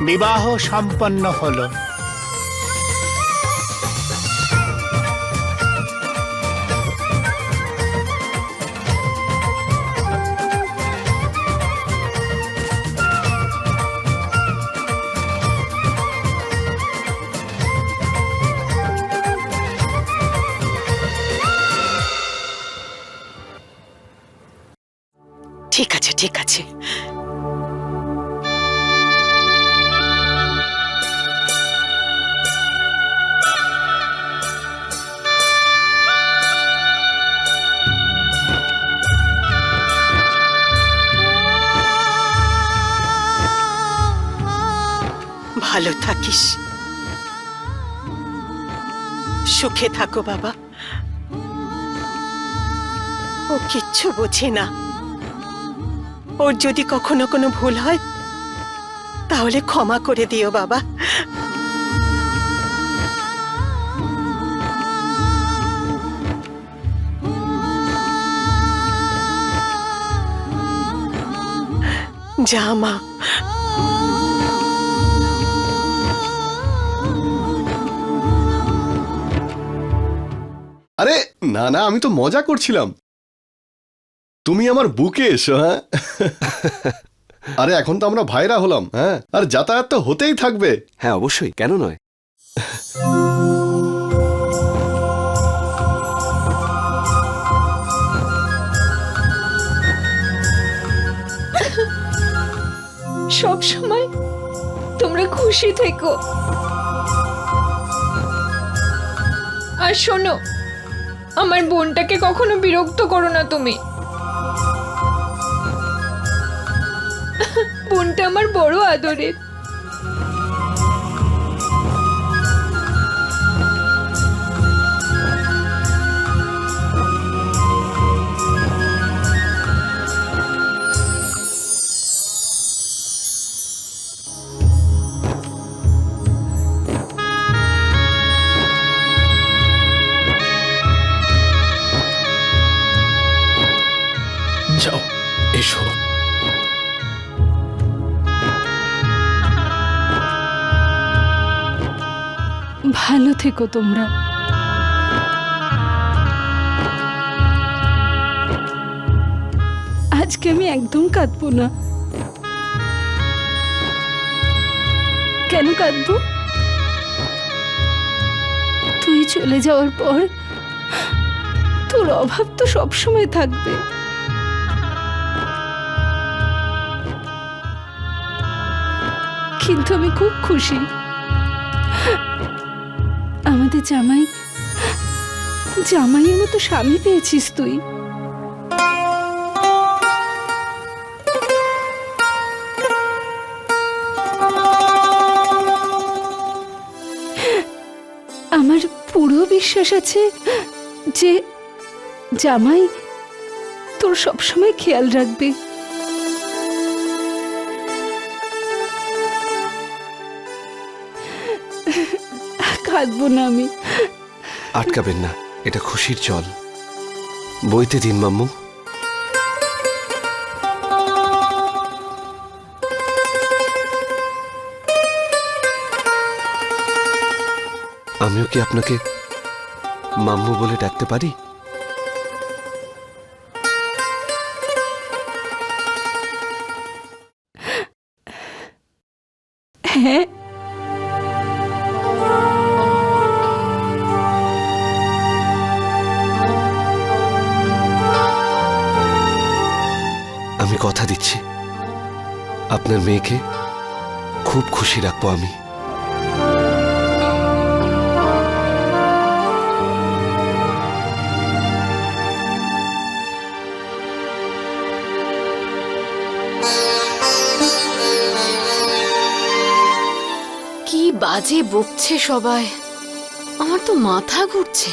বিবাহ সম্পন্ন হলো। থাকিস। সুখে থাকো বাবা। ও কিচ্ছু বোঝে না। ওর যদি কখনো কোনো ভুল হয়, তাহলে ক্ষমা করে দিও বাবা। যা মা। আরে না না আমি তো মজা করছিলাম। তুমি আমার বুকে এসো হ্যাঁ? আরে এখন তো আমরা ভাইরা হলাম হ্যাঁ? আর যাতায়াত তো হতেই থাকবে। হ্যাঁ অবশ্যই কেন নয়? সব সময় তোমরা খুশি থেকো। আর শোনো আমার বোনটাকে কখনো বিরক্ত করো না তুমি। বোনটা আমার বড় আদরের। যাও, এসো। ভালো থেকো তোমরা। আজকে আমি একদম কাঁদবো না। কেন কাঁদবো? তুই চলে যাওয়ার পর তোর অভাব তো সবসময় থাকবে। কিন্তু আমি খুব খুশি। আমাদের জামাই, জামাইয়ের মতো স্বামী পেয়েছিস তুই। আমার পুরো বিশ্বাস আছে যে জামাই তোর সবসময় খেয়াল রাখবে। কাঁদবো না আমি। আটকাবেন না এটা খুশির জল। বইতে দিন মাম্মু। আমিও কি আপনাকে মাম্মু বলে ডাকতে পারি? হ্যাঁ আমি কথা দিচ্ছি। আপনার মেয়েকে খুব খুশি রাখব আমি। কি বাজে বকছে সবাই। আমার তো মাথা ঘুরছে।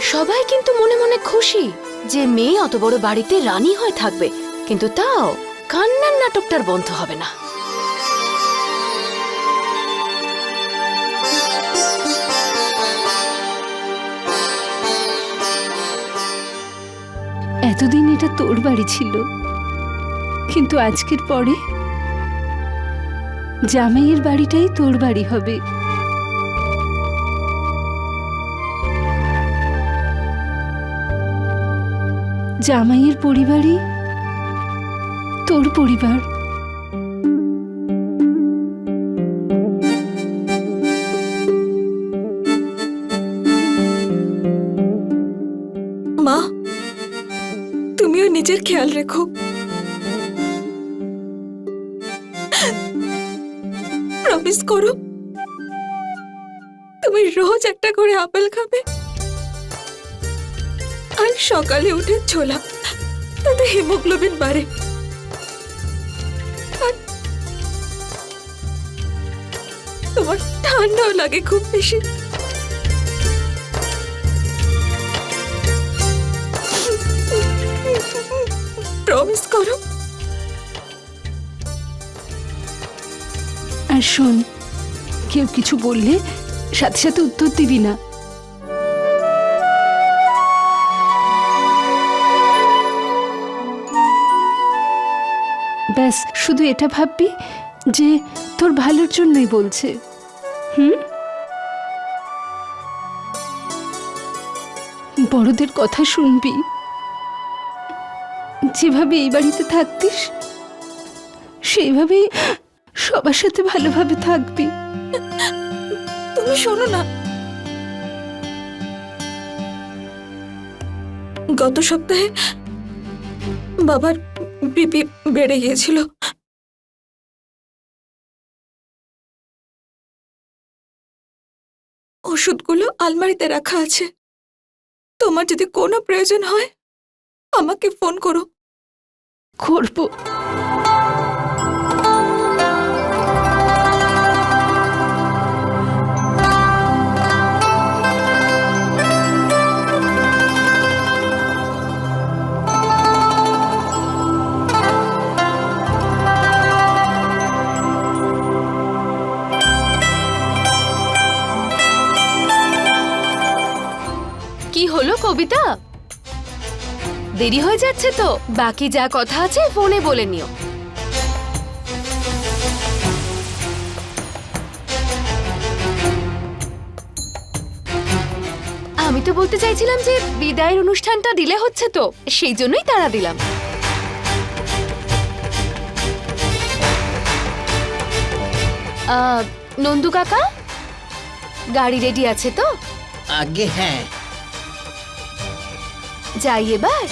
সবাই কিন্তু মনে মনে খুশি যে মেয়ে অত বড় বাড়িতে রানী হয়ে থাকবে। কিন্তু তাও কান্নার নাটকটার বন্ধ হবে না। এতদিন এটা তোর বাড়ি ছিল। কিন্তু আজকের পরে জামাইয়ের বাড়িটাই তোর বাড়ি হবে। জামাইয়ের পরিবারই তোর পরিবার। মা তুমিও নিজের খেয়াল রেখো। প্রমিস করো, তুমি রোজ একটা করে আপেল খাবে। আর সকালে উঠে ছোলা, তাতে হিমোগ্লোবিন বাড়ে। ঠান্ডাও লাগে খুব বেশি। প্রমিস করো। আর শোন, কেউ কিছু বললে সাথে সাথে উত্তর দিবি না। ব্যাস, শুধু এটা ভাববি যে তোর ভালোর জন্যই বলছে। হুম? বড়দের কথা শুনবি। যেভাবে এই বাড়িতে থাকতিস সেইভাবেই সবার সাথে ভালোভাবে থাকবি। তুমি শোনো না। গত সপ্তাহে বাবার বিপি বেড়ে গিয়েছিল। ওষুধগুলো আলমারিতে রাখা আছে। তোমার যদি কোনো প্রয়োজন হয় আমাকে ফোন করো। করব। কবিতা দেরি হয়ে যাচ্ছে তো। বাকি যা কথা আছে ফোনে বলে নিও। আমি তো বলতে চাইছিলাম যে বিদায়ের অনুষ্ঠানটা দিলে হচ্ছে তো, সেই জন্যই তারা দিলাম। নন্দু কাকা? গাড়ি রেডি আছে তো? আগে হ্যাঁ। যাই এবার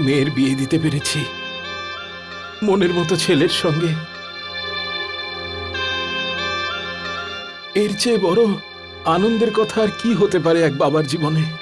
মেয়ের বিয়ে দিতে পেরেছি। মনের মতো ছেলের সঙ্গে। এর চেয়ে বড় আনন্দের কথা আর কি হতে পারে এক বাবার জীবনে?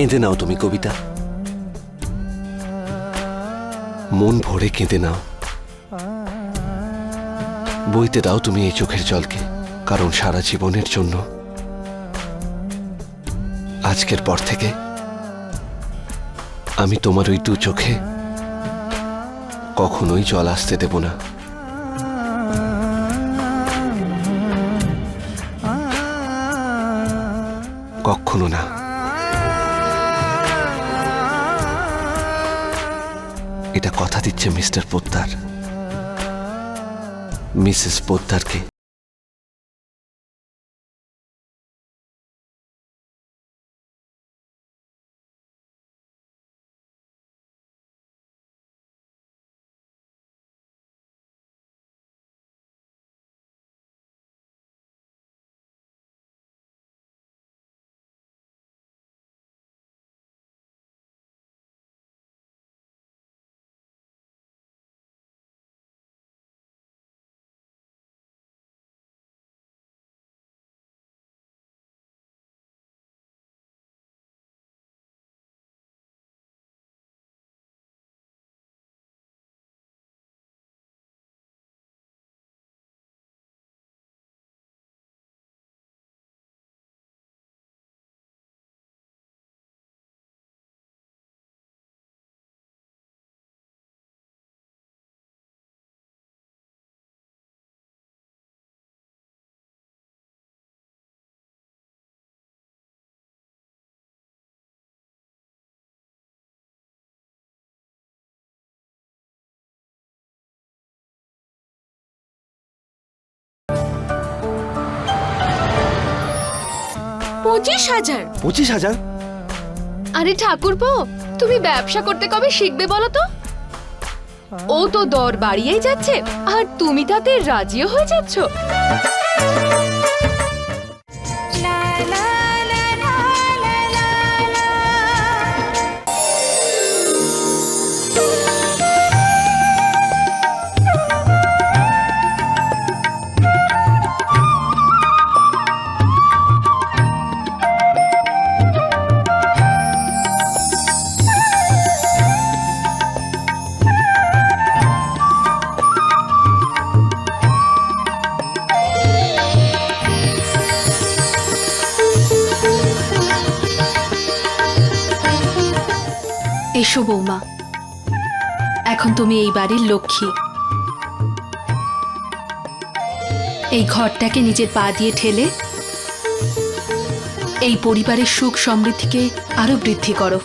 কেঁদে নাও তুমি কবিতা। মন ভরে কেঁদে নাও। বইতে দাও তুমি এই চোখের জলকে, কারণ সারা জীবনের জন্য। আজকের পর থেকে আমি তোমার ওই দু চোখে কখনোই জল আসতে দেব না। কখনো না। এটা কথা দিচ্ছে মিস্টার পোদ্দার। মিসেস পোদ্দারকে পঁচিশ হাজার। পঁচিশ হাজার? আরে ঠাকুরপো তুমি ব্যবসা করতে কবে শিখবে বলো তো? ও তো দর বাড়িয়েই যাচ্ছে আর তুমি তাতে রাজিও হয়ে যাচ্ছ। এসো বৌমা। এখন তুমি এই বাড়ির লক্ষ্মী। এই ঘরটাকে নিজের পা দিয়ে ঠেলে এই পরিবারের সুখ সমৃদ্ধিকে আরও বৃদ্ধি করো।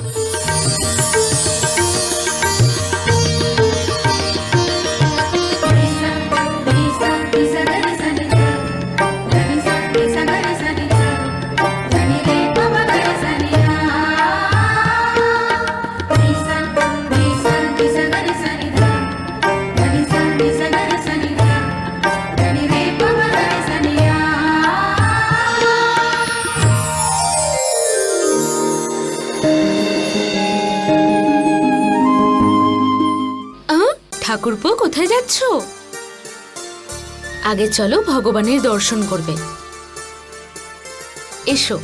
ঠাকুরপো কোথায় যাচ্ছ? আগে চলো ভগবানের দর্শন করবে। এসো।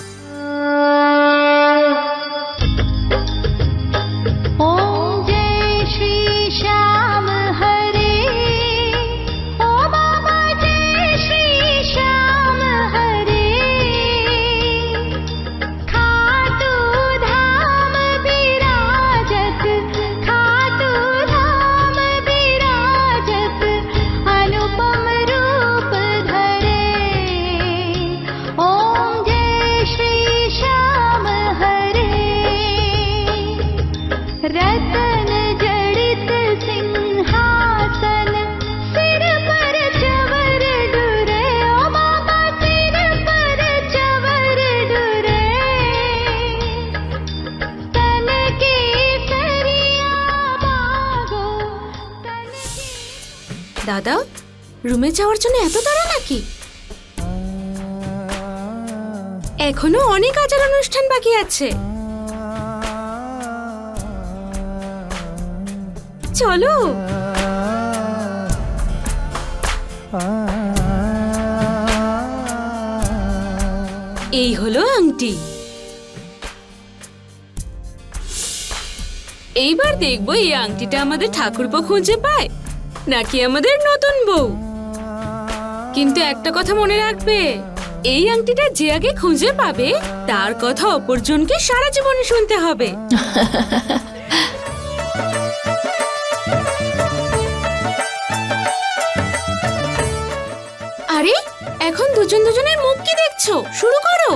রুমে যাওয়ার জন্য এত তাড়া নাকি? এখনও অনেক আচার অনুষ্ঠান বাকি আছে। চলো। এই হলো আংটি। এইবার দেখব এই আংটিটা আমাদের ঠাকুরপো খুঁজে পায়, নাকি আমাদের নতুন বউ। কিন্তু একটা কথা মনে রাখবে, এই আংটিটা যে আগে খুঁজে পাবে, তার কথা অপরজনকে সারা জীবনে শুনতে হবে। আরে, এখন দুজন দুজনের মুখ কি দেখছ? শুরু করো।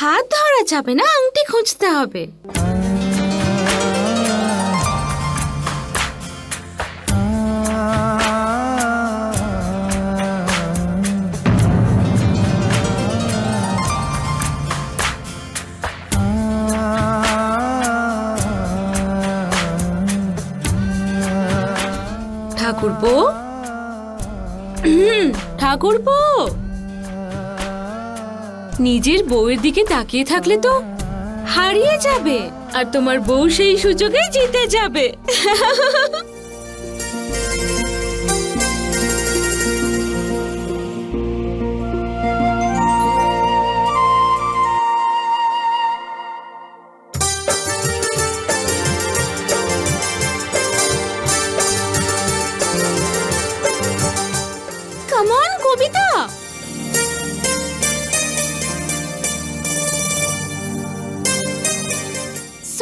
হাত ধরা যাবে না আংটি খুঁজতে হবে। ঠাকুর ঠাকুরপো? হুম, ঠাকুরপো? নিজের বউয়ের দিকে তাকিয়ে থাকলে তো হারিয়ে যাবে। আর তোমার বউ সেই সুযোগেই জিতে যাবে।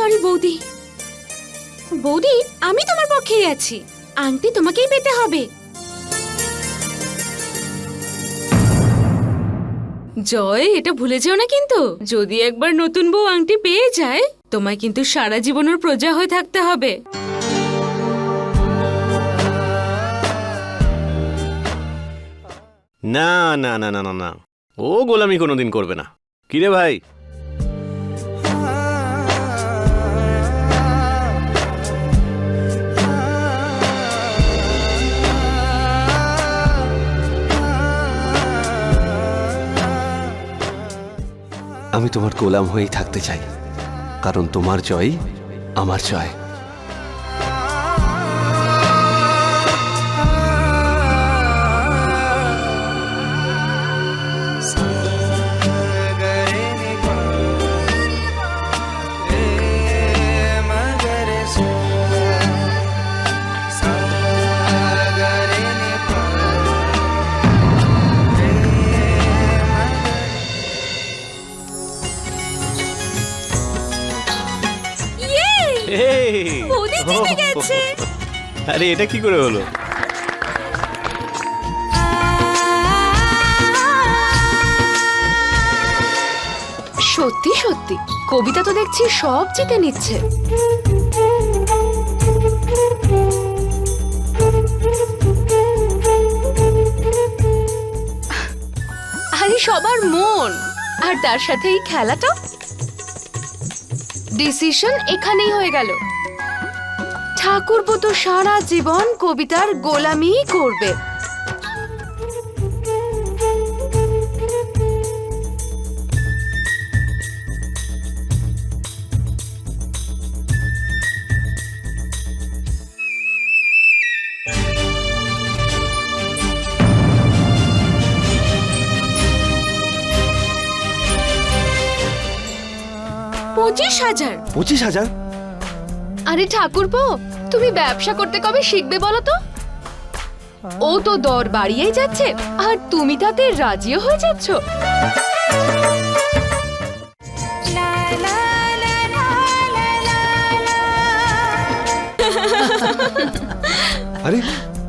সরি বৌদি। বৌদি, আমি তোমার পক্ষেই আছি। আংটি তোমাকেই পেতে হবে। জয়, এটা ভুলে যেও না কিন্তু। যদি একবার নতুন বউ আংটি পেয়ে যায়, তোমায় কিন্তু সারা জীবনের প্রজা হয়ে থাকতে হবে। না না না না না না। ও গোলামি কোনোদিন করবে না। কিরে ভাই? আমি তোমার গোলাম হয়েই থাকতে চাই কারণ তোমার জয় আমার জয়। জিতে গেছে। আরে এটা কি করে হলো? সত্যি সত্যি। কবিতা তো দেখছি সব জিতে নিচ্ছে। আরে সবার মন। আর তার সাথে এই খেলাটা? ডিসিশন এখানেই হয়ে গেল। ঠাকুরপো তো সারা জীবন কবিতার গোলামি করবে। পঁচিশ হাজার। পঁচিশ হাজার? আরে ঠাকুরপো তুমি ব্যবসা করতে কবে শিখবে বলো তো? ও তো দর বাড়িয়েই যাচ্ছে আর তুমি তাতে রাজিও হয়ে যাচ্ছ। আরে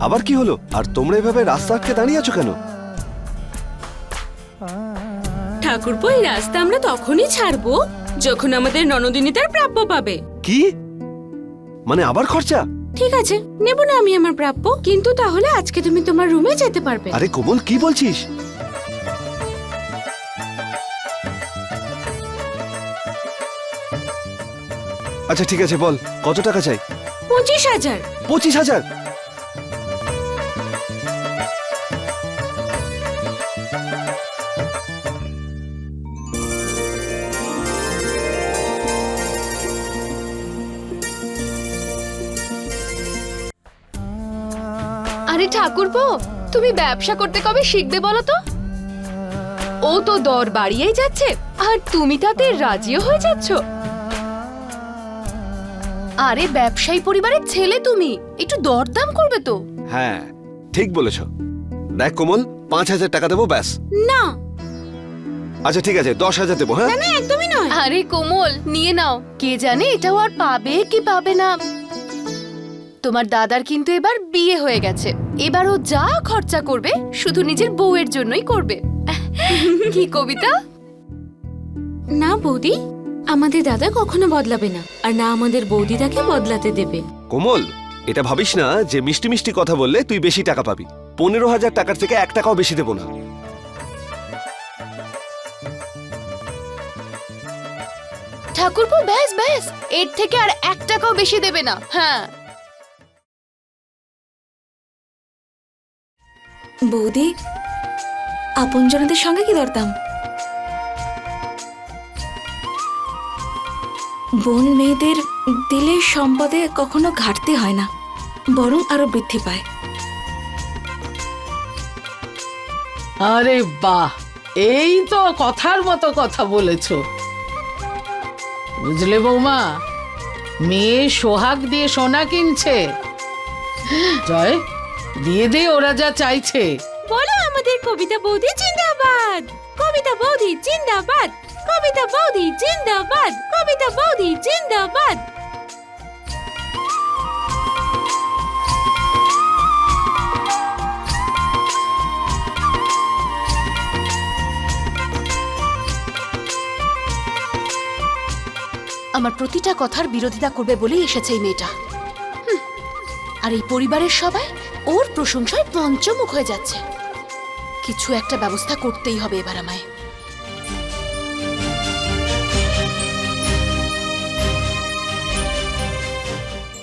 আবার কি হলো? আর তোমরা এভাবে রাস্তা আটকে দাঁড়িয়ে আছো কেন? ঠাকুরপো এই রাস্তা আমরা তখনই ছাড়বো যখন আমাদের ননদিনী তার প্রাপ্য পাবে। কি? মানে আবার খরচা? ঠিক আছে নেব না আমি আমার প্রাপ্য কিন্তু তাহলে আজকে তুমি তোমার রুমে যেতে পারবে। আরে কোমল কি বলছিস? আচ্ছা ঠিক আছে বল কত টাকা চাই? পঁচিশ হাজার। পঁচিশ হাজার? ঠাকুরপো তুমি ব্যবসা করতে কবে শিখবে বলো তো? ও তো দর বাড়িয়েই যাচ্ছে আর তুমি তাতে রাজিও হয়ে যাচ্ছ। আরে ব্যবসায়ী পরিবারের ছেলে তুমি একটু দরদাম করবে তো। হ্যাঁ ঠিক বলেছ। দেখ কোমল পাঁচ হাজার টাকা দেবো ব্যাস। না। আচ্ছা ঠিক আছে দশ হাজার দেবো হ্যাঁ? না একদমই নয়। আরে কোমল নিয়ে নাও। কে জানে এটাও আর পাবে কি পাবে না। তোমার দাদার কিন্তু এবার বিয়ে হয়ে গেছে। এবার ও যা খরচা করবে শুধু নিজের বউয়ের জন্যই করবে। কি কবিতা? না বৌদি আমাদের দাদা কখনো বদলাবে না আর না আমাদের বৌদি তাকে বদলাতে দেবে। কোমল এটা ভাবিস না যে মিষ্টি মিষ্টি কথা বললে তুই বেশি টাকা পাবি। পনেরো হাজার টাকার থেকে এক টাকাও বেশি দেবো না। ঠাকুরপো ব্যাস ব্যাস এর থেকে আর এক টাকাও বেশি দেবে না। হ্যাঁ। বৌদি, আপনজনদের সঙ্গে কি ধরতাম? বোন মেয়েদের দিলে সম্পদে কখনো ঘাটতি হয় না, বরং আরও বৃদ্ধি পায়। আরে বাহ, এই তো কথার মতো কথা বলেছ। বুঝলে বৌমা, মেয়ে সোহাগ দিয়ে সোনা কিনছে। জয়। দিয়ে দে ওরা যা চাইছে। বলো আমাদের কবিতা বৌদি জিন্দাবাদ। কবিতা বৌদি জিন্দাবাদ। কবিতা বৌদি জিন্দাবাদ। কবিতা বৌদি জিন্দাবাদ। আমার প্রতিটা কথার বিরোধিতা করবে বলেই এসেছে এই মেয়েটা। আর এই পরিবারের সবাই ওর প্রশংসায় পঞ্চমুখ হয়ে যাচ্ছে। কিছু একটা ব্যবস্থা করতেই হবে এবার আমায়।